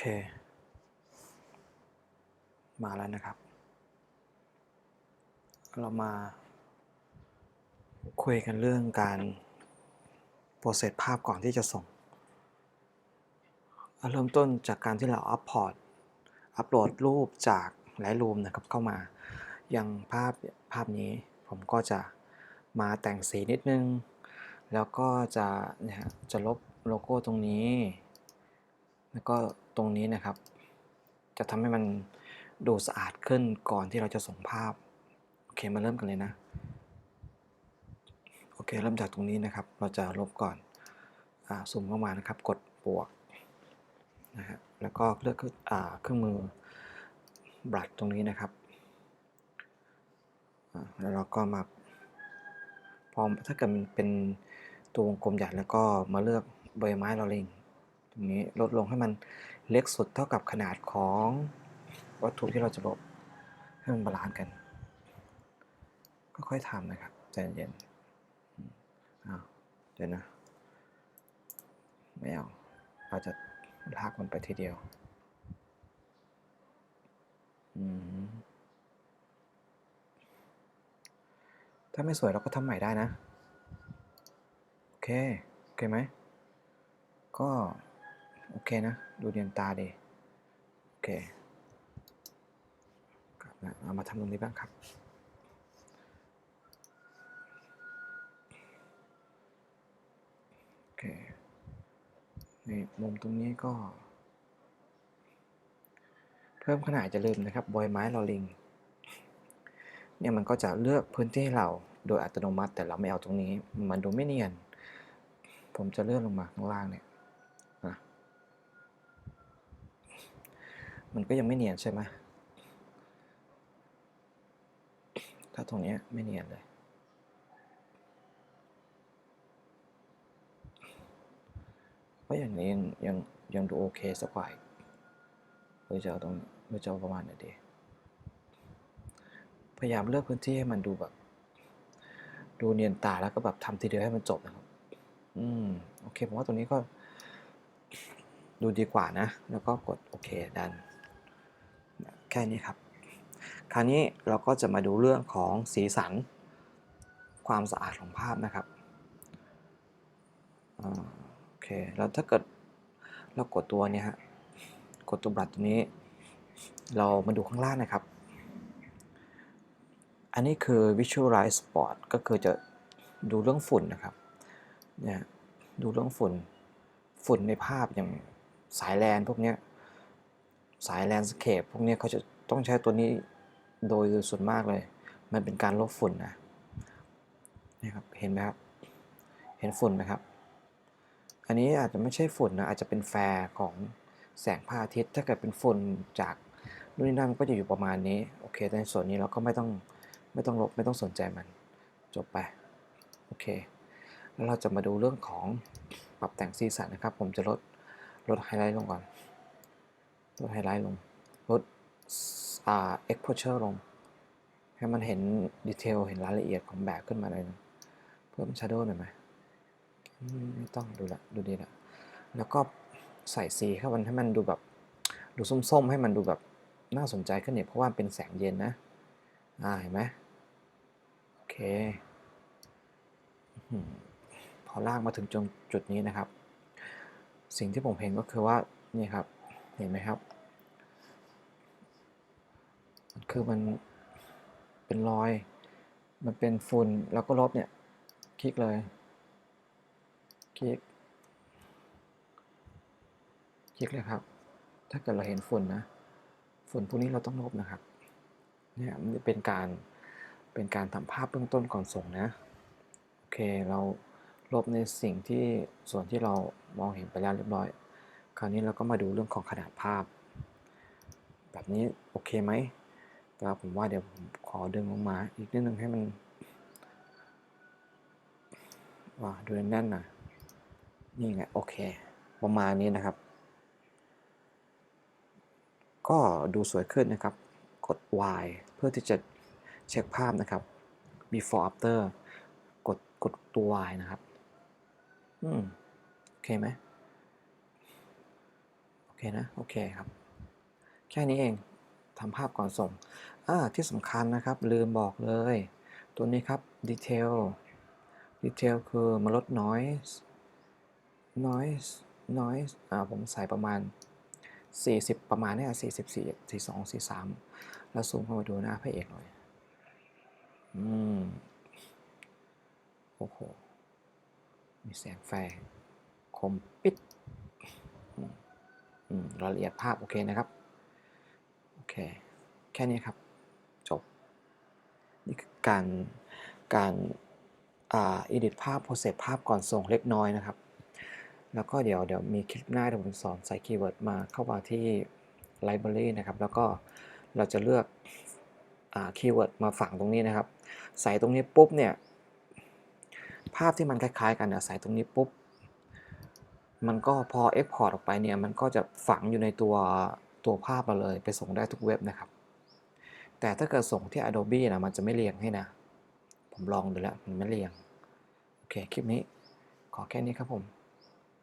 เค มาแล้วนะครับ เรามา คุยกันเรื่องการโปรเซสภาพก่อนที่จะส่ง เริ่มต้นจากการที่เราอัพพอร์ตอัปโหลดรูปจากไลท์รูมนะครับเข้ามา อย่างภาพภาพนี้ผมก็จะมาแต่งสีนิดนึง แล้วก็จะเนี่ยฮะจะลบโลโก้ตรงนี้ แล้วก็ รงนี้นะครับ จะทำให้มันดูสะอาดขึ้นก่อนที่เราจะส่งภาพ โอเคมาเริ่มกันเลยนะ โอเค เริ่มจากตรงนี้นะครับ เราจะลบก่อนอ่าซูมเข้ามานะครับ กดบวกนะฮะแล้วก็เลือกเครื่องอ่าเครื่องมือบลัดตรงนี้นะครับ แล้วเราก็มาพอถ้าเกิดมันเป็นตัววงกลมใหญ่แล้วก็มาเลือกใบไม้ลอลิงตรงนี้ลดลงให้มัน เล็กสุดเท่ากับขนาดของวัตถุที่เราจะลบให้มันบาลานซ์กัน ก็ค่อยทำนะครับใจเย็นอ้าวเดี๋ยวนะไม่เอาเราจะลากมันไปทีเดียวอืมถ้าไม่สวยเราก็ทำใหม่ได้นะ โอเค โอเคไหม ก็ โอเคนะ ดูเรียนตาดีโอเคมาเอามาทำตรงนี้บ้างครับโอเคนี่มุมตรงนี้ก็ เพิ่มขนาดจะลืมนะครับบอยไม้ลอลิงเนี่ยมันก็จะเลือกพื้นที่ให้เราโดยอัตโนมัติแต่เราไม่เอาตรงนี้ มันดูไม่เนียน ผมจะเลื่อนลงมาข้างล่างเนี่ยนะ มันก็ยังไม่เนียนใช่ไหมถ้าตรงนี้ไม่เนียนเลย เพราะอย่างนี้ยังยังยังดูโอเคสักกว่าอีกหรือจะเอาตรงหรือจะเอาประมาณไหนดี พยายามเลือกพื้นที่ให้มันดูแบบ ดูเนียนตาแล้วก็แบบทำทีเดียวให้มันจบนะครับ อืม โอเคผมว่าตรงนี้ก็ดูดีกว่านะ แล้วก็กดโอเคดัน แค่นี้ครับ คราวนี้เราก็จะมาดูเรื่องของสีสัน ความสะอาดของภาพนะครับอโอเค แล้วถ้าเกิดเรากดตัวเนี้ยฮะ กดตัวบลัดตัวนี้ เรามาดูข้างล่างนะครับ อันนี้คือ Visualize Spot ก็คือจะดูเรื่องฝุ่นนะครับ เนี่ย ดูเรื่องฝุ่น ฝุ่นในภาพอย่างสายแลนพวกเนี้ย สายแลนสเคปพวกนี้เขาจะต้องใช้ตัวนี้โดยส่วนมากเลย มันเป็นการลบฝุ่นนะนี่ครับ เห็นไหมครับ เห็นฝุ่นไหมครับ อันนี้อาจจะไม่ใช่ฝุ่นนะ อาจจะเป็นแฟร์ของแสงพระอาทิตย์ ถ้าเกิดเป็นฝุ่นจากนู่นนี่นั่นก็จะอยู่ประมาณนี้ โอเค ในส่วนนี้เราก็ไม่ต้องไม่ต้องลบไม่ต้องสนใจมัน จบไป โอเค แล้วเราจะมาดูเรื่องของปรับแต่งสีสันนะครับ ผมจะลดลดไฮไลท์ลงก่อน ลดไฮไลท์ลงลดอ่า exposure ลง ให้มันเห็นดีเทลเห็นรายละเอียดของแบบขึ้นมาหน่อยนึงเพิ่ม shadow หน่อยไหมไม่ต้องดูละดูดีละแล้วก็ใส่สีเข้ามันให้มันดูแบบดูส้มๆ ให้มันดูแบบน่าสนใจขึ้นเนี่ยเพราะว่าเป็นแสงเย็นนะอ่าเห็นไหมโอเคพอลากมาถึงจงจุดนี้นะครับ สิ่งที่ผมเห็นก็คือว่านี่ครับเห็นไหมครับ มัน คือมันเป็นรอย มันเป็นฝุ่นแล้วก็ลบเนี่ย คลิกเลย คลิก คลิกเลยครับ ถ้าเกิดเราเห็นฝุ่นนะ ฝุ่นพวกนี้เราต้องลบนะครับ เนี่ยมันเป็นการ เป็นการทำภาพเบื้องต้นก่อนส่งนะ โอเค เราลบในสิ่งที่ส่วนที่เรามองเห็นไปแล้วเรียบร้อย คราวนี้เราก็มาดูเรื่องของขนาดภาพ แบบนี้โอเคไหม ก็ผมว่าเดี๋ยวผมขอดึงลงมา อีกนิดนึงให้มันว่าดูแน่นหน่อยนี่ไงโอเค ประมาณนี้นะครับ ก็ดูสวยขึ้นนะครับ กด Y เพื่อที่จะเช็คภาพนะครับ before after กดกดตัว Y นะครับ อืม โอเคไหมโอเคนะ โอเคครับ แค่นี้เอง ทำภาพก่อนส่งอ่าที่สำคัญนะครับ ลืมบอกเลย ตัวนี้ครับ detail detail คือมาลด noise noise noise อ่าผมใส่ประมาณ 40 ประมาณเนี้ย44 42 43 แล้วซูมเข้ามาดูหน้าพระเอกหน่อย อืม โอ้โห มีแสงแฟร์คมปิดอืมรายละเอียดภาพ โอเคนะครับ เค แค่นี้ครับ จบ นี่คือการการอ่า edit ภาพ process ภาพก่อนส่งเล็กน้อยนะครับ แล้วก็เดี๋ยวเดี๋ยวมีคลิปหน้าเดี๋ยวผมสอนใส่คีย์เวิร์ดมาเข้ามาที่ library นะครับ แล้วก็เราจะเลือกอ่าคีย์เวิร์ดมาฝังตรงนี้นะครับ ใส่ตรงนี้ปุ๊บเนี่ย ภาพที่มันคล้าย ๆ กันเนี่ยใส่ตรงนี้ปุ๊บ มันก็พอ Export ออกไปเนี่ย มันก็จะฝังอยู่ในตัว ตัวภาพมาเลยไปส่งได้ทุกเว็บนะครับ แต่ถ้าเกิดส่งที่ Adobe นะมันจะไม่เรียงให้นะ ผมลองดูแล้วมันไม่เรียง โอเค คลิปนี้ขอแค่นี้ครับผม